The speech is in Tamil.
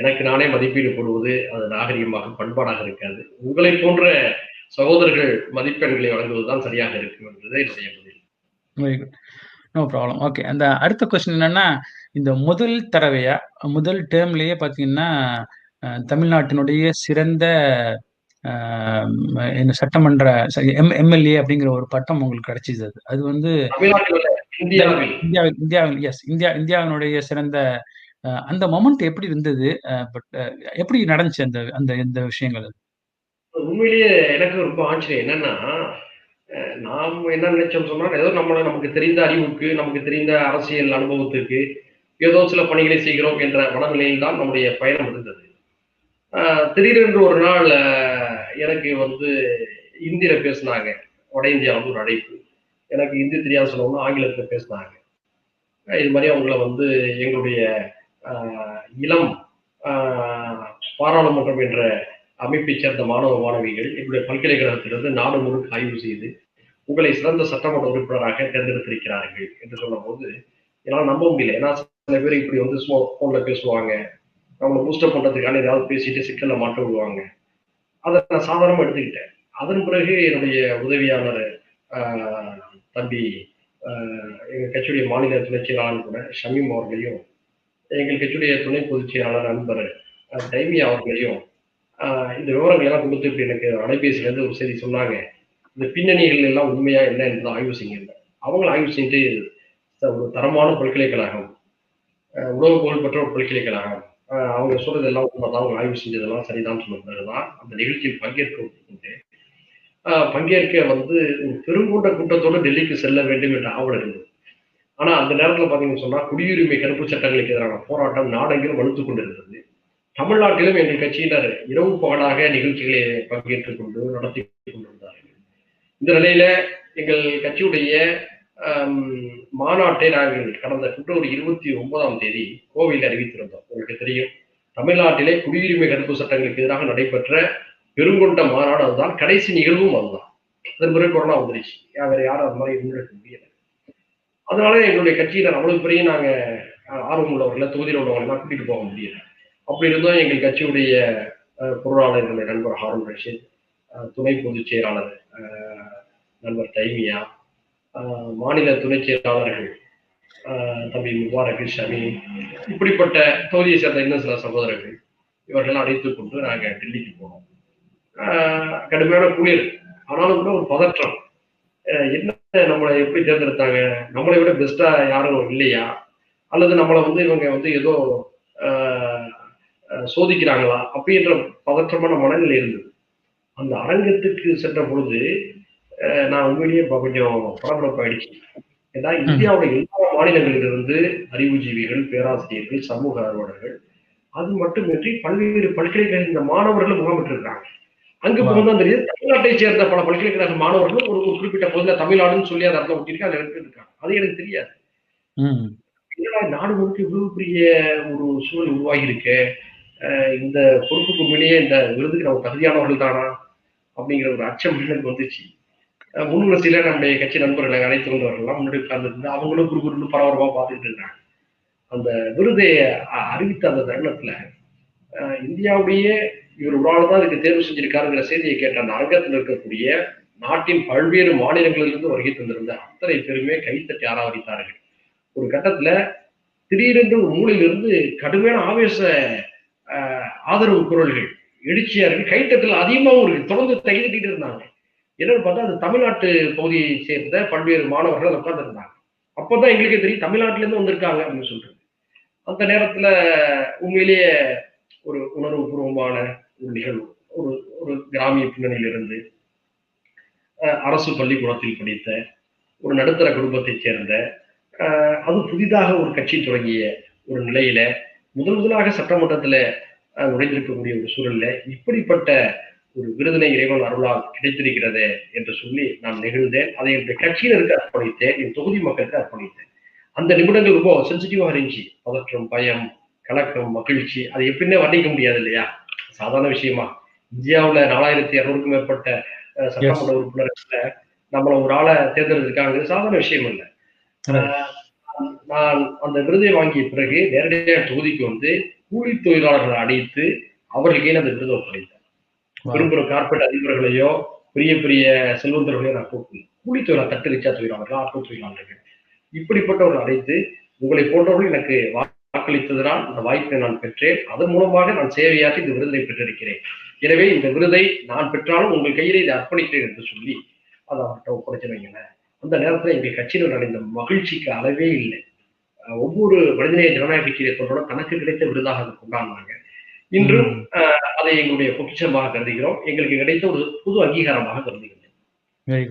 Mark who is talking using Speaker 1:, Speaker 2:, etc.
Speaker 1: எனக்கு நானே மதிப்பீடு போடுவது அது நாகரிகமாக பண்பாடாக இருக்காது. உங்களை போன்ற சகோதரர்கள் மதிப்பெண்களை வழங்குவதுதான் சரியாக இருக்கும் என்பது என்னுடைய பதில்
Speaker 2: நோ ப்ராப்ளம் ஓகே அந்த அடுத்த கொஸ்டின் என்னன்னா இந்த முதல் தடவையா முதல் டேர்ம்லயே பார்த்தீங்கன்னா அஹ், தமிழ்நாட்டினுடைய சிறந்த என்ன சட்டமன்ற எம் எம்எல்ஏ அப்படிங்கிற ஒரு பட்டம் உங்களுக்கு கிடைச்சிது அது. அது வந்து
Speaker 1: இந்தியாவில்.
Speaker 2: இந்தியாவில் எஸ் இந்தியா இந்தியாவினுடைய சிறந்த அந்த மொமெண்ட் எப்படி இருந்தது? பட் எப்படி நடந்துச்சு அந்த அந்த இந்த விஷயங்கள்?
Speaker 1: உண்மையிலேயே எனக்கு ரொம்ப ஆச்சரியம். என்னன்னா நாம் என்ன நினைச்சோம் சொன்னா ஏதோ நம்மளை நமக்கு தெரிந்த அறிவுக்கு நமக்கு தெரிந்த அரசியல் அனுபவத்துக்கு ஏதோ சில பணிகளை செய்கிறோம் என்ற மனநிலையில் தான் நம்முடைய பயணம் இருந்தது. திடீரென்று ஒரு நாள் எனக்கு வந்து இந்தியில பேசினாங்க. வட இந்தியாவில் ஒரு அழைப்பு. எனக்கு ஹிந்தி தெரியாது சொல்லணும்னா ஆங்கிலத்தில் பேசினாங்க. இது மாதிரி அவங்கள வந்து எங்களுடைய இளம் பாராளுமன்றம் என்ற அமைப்பைச் சேர்ந்த மாணவ மாணவிகள் எங்களுடைய பல்கலைக்கழகத்திலிருந்து நாடு முழுக்க ஆய்வு செய்து உங்களை சிறந்த சட்டமன்ற உறுப்பினராக தேர்ந்தெடுத்திருக்கிறார்கள் என்று சொன்னபோது என்னால் நம்ப முடியல. ஏன்னா சில பேர் இப்படி வந்து சும்மா ஃபோனில் பேசுவாங்க. அவங்களை பூஸ்டப் பண்ணுறதுக்கான ஏதாவது பேசிட்டு சிக்கல்ல மாட்ட விடுவாங்க. அதை நான் சாதாரணமாக எடுத்துக்கிட்டேன். அதன் பிறகு என்னுடைய உதவியாளர் ஆஹ், தம்பி ஆஹ், எங்கள் கட்சியுடைய மாநில துணைச் செயலாளர் கூட ஷமீம் அவர்களையும் எங்கள் கட்சியுடைய துணை பொதுச் செயலாளர் நண்பர் தைமியா அவர்களையும் இந்த விவரங்கள் எல்லாம் கொடுத்து இப்படி எனக்கு அலைபேசியிலேருந்து ஒரு செய்தி சொன்னாங்க. இந்த பின்னணிகள் எல்லாம் உண்மையா என்ன என்பதை ஆய்வு செய்யுங்க அவங்களும் ஆய்வு செஞ்சு ஒரு தரமான பல்கலைக்கழகம் உணவு பொருள் புகழ்பெற்ற ஒரு பல்கலைக்கழகம் ஆஹ் அவங்க சொல்றதெல்லாம் உண்மைதான் அவங்க ஆய்வு செஞ்சதெல்லாம் சரிதான் சொன்ன பிறகுதான் அந்த நிகழ்ச்சியில் பங்கேற்க பங்கேற்க வந்து ஒரு பெருங்கூட்ட கூட்டத்தோடு டெல்லிக்கு செல்ல வேண்டும் என்ற ஆவல் இருந்தது. ஆனா அந்த நேரத்துல பாத்தீங்கன்னு சொன்னா குடியுரிமை கருப்பு சட்டங்களுக்கு எதிரான போராட்டம் நாடெங்கிலும் வலுத்து கொண்டிருந்தது. தமிழ்நாட்டிலும் எங்கள் கட்சியினர் இரவு பகலாக நிகழ்ச்சிகளை பங்கேற்றுக் கொண்டு நடத்தி கொண்டிருந்தார்கள். இந்த நிலையில எங்கள் கட்சியுடைய மாநாட்டை நாங்கள் கடந்த பிப்ரவரி இருபத்தி ஒன்பதாம் தேதி கோவையில் அறிவித்திருந்தோம். உங்களுக்கு தெரியும் தமிழ்நாட்டிலே குடியுரிமை கருப்பு சட்டங்களுக்கு எதிராக நடைபெற்ற பெருங்கொண்ட மாநாடு அதுதான். கடைசி நிகழ்வும் அதுதான். அதன் பிறகு கொரோனா வந்துருச்சு. வேற யாரும் அது மாதிரி முன்னெடுக்க அதனால எங்களுடைய கட்சியினர் அவ்வளவு பெரிய நாங்க ஆர்வம் உள்ளவர்களை தொகுதியில் உள்ளவங்களை எல்லாம் கூட்டிட்டு போக முடியல. அப்படி இருந்தும் எங்கள் கட்சியுடைய அஹ், பொருளாளர் நண்பர் ஹாரூன் ரஷீத் அஹ், துணை பொதுச் செயலாளர் நண்பர் தைமியா மாநில துணை செயலாளர்கள் தம்பி முபாரக் ஷமி இப்படிப்பட்ட தொகுதியை சேர்ந்த இன்னும் சில சகோதரர்கள் இவர்கள் அழைத்துக் கொண்டு நாங்கள் டெல்லிக்கு போனோம். கடுமையான குளிர் ஆனாலும் கூட ஒரு பதற்றம். என்ன நம்மளை எப்படி தேர்ந்தெடுத்தாங்க? நம்மளை விட பெஸ்டா யாரும் இல்லையா? அல்லது நம்மளை வந்து இவங்க வந்து ஏதோ சோதிக்கிறாங்களா? அப்படின்ற பதற்றமான மனநிலை இருந்தது. அந்த அரங்கத்துக்கு சென்ற பொழுது அஹ், நான் உண்மையிலேயே கொஞ்சம் பரபரப்பாயிடுச்சு ஏன்னா இந்தியாவுடைய எல்லா மாநிலங்களிலிருந்து அறிவுஜீவிகள் பேராசிரியர்கள் சமூக ஆர்வலர்கள் அது மட்டுமின்றி பல்வேறு பல்கலைக்கழக இந்த மாணவர்களும் முகாமிட்டிருக்காங்க அங்கு. போகும்போது தெரியுது தமிழ்நாட்டை சேர்ந்த பல பல்கலைக்கழக மாணவர்களும் ஒரு ஒரு குறிப்பிட்ட பகுதியில் தமிழ்நாடுன்னு சொல்லி அதை அர்த்தம் ஒட்டியிருக்கு அதுல இருக்காங்க. அது எனக்கு தெரியாது. நாடு முழுக்க இவ்வளவு பெரிய ஒரு சூழல் உருவாகி இருக்கு இந்த பொறுப்புக்கு உண்மையிலேயே இந்த விருதுக்கு நம்ம தகுதியானவர்கள் தானா? அப்படிங்கிற ஒரு அச்சம் எனக்கு வந்துச்சு. அஹ் முன் வரிசையில நம்முடைய கட்சி நண்பர்களை அழைத்து வந்தவர்கள்லாம் முன்னாடி உட்கார்ந்துருந்து அவங்களும் குறு குறுன்னு பரபரப்பா பார்த்துக்கிட்டு இருந்தாங்க. அந்த விருதை அறிவித்த அந்த தருணத்துல இந்தியாவுடைய இவர் ஒரு தான் இதுக்கு தேர்வு செஞ்சிருக்காருங்கிற செய்தியை கேட்ட அந்த அரங்கத்தில் இருக்கக்கூடிய நாட்டின் பல்வேறு மாநிலங்களிலிருந்து வருகை தந்திருந்த அத்தனை பேருமே கைத்தட்டி ஆராதித்தார்கள். ஒரு கட்டத்துல திடீரென்று ஒரு மூலையிலிருந்து கடுமையான ஆவேச ஆதரவு குரல்கள் எழுச்சியார்கள் இருக்கு கைத்தட்டல் அதிகமாகவும் இருக்கு. தொடர்ந்து கைதட்டிட்டு இருந்தாங்க. என்னன்னு பார்த்தா அது தமிழ்நாட்டு பகுதியை சேர்ந்த பல்வேறு மாணவர்கள் உட்கார்ந்து இருந்தாங்க அப்பதான் எங்களுக்கே தெரியும் தமிழ்நாட்டுல இருந்து வந்திருக்காங்க அப்படின்னு சொல்றது. அந்த நேரத்துல உண்மையிலேயே ஒரு உணர்வுபூர்வமான ஒரு நிகழ்வு ஒரு ஒரு கிராமிய பின்னணியிலிருந்து அரசு பள்ளிக்கூடத்தில் படித்த ஒரு நடுத்தர குடும்பத்தைச் சேர்ந்த அது புதிதாக ஒரு கட்சி தொடங்கிய ஒரு நிலையில முதல் முதலாக சட்டமன்றத்துல நுழைந்திருக்கக்கூடிய ஒரு சூழல்ல இப்படிப்பட்ட ஒரு விருதினை இறைவன் அருளால் கிடைத்திருக்கிறது என்று சொல்லி நான் நெகிழ்ந்தேன். அதை என்னுடைய கட்சியினருக்கு அர்ப்பணித்தேன். என் தொகுதி மக்களுக்கு அர்ப்பணித்தேன். அந்த நிமிடங்கள் ரொம்ப சென்சிட்டிவாக இருந்துச்சு. பதற்றம் பயம் கலக்கம் மகிழ்ச்சி அதை எப்படின்னே வர்ணிக்க முடியாது இல்லையா? சாதாரண விஷயமா. இந்தியாவுல நாலாயிரத்தி இருநூறுக்கும் மேற்பட்ட சட்டமன்ற உறுப்பினர்கள்ல நம்மள ஒரு ஆளை தேர்ந்தெடுத்திருக்காங்கிறது சாதாரண விஷயம் இல்லை. நான் அந்த விருதை வாங்கிய பிறகு நேரடியாக தொகுதிக்கு வந்து கூலி தொழிலாளர்களை அடைத்து அவர்களுக்கே அந்த விருதை ஒப்படைத்தார்
Speaker 2: Wow.
Speaker 1: விரும்புகிற கார்பரேட் அதிபர்களையோ பெரிய பெரிய செல்வந்தர்களையோ நான் கூப்பிடல. கூலி தொழிலாளர் தட்டு ரிச்சா தொழிலாளர்கள் ஆட்டோ தொழிலாளர்கள் இப்படிப்பட்டவர்கள் அழைத்து உங்களை போன்றவர்கள் எனக்கு வாக்களித்ததனால் இந்த வாய்ப்பை நான் பெற்றேன். அதன் மூலமாக நான் சேவையாற்றி இந்த விருதை பெற்றிருக்கிறேன். எனவே இந்த விருதை நான் பெற்றாலும் உங்கள் கையிலே இதை அர்ப்பணிக்கிறேன் என்று சொல்லி அதை அவர்கிட்ட ஒப்படைச்சு வைங்களேன் அந்த நேரத்துல எங்கள் கட்சியினர் அடைந்த மகிழ்ச்சிக்கு அளவே இல்லை. ஒவ்வொரு மனிதநேய ஜனநாயக கட்சியை தனக்கு கிடைத்த விருதாக அதை கொண்டாடினாங்க. இன்றும். அதை எங்களுடைய பொக்கிஷமாக கருதுகிறோம். எங்களுக்கு கிடைத்த ஒரு புது அங்கீகாரமாக கருதுகிறோம்.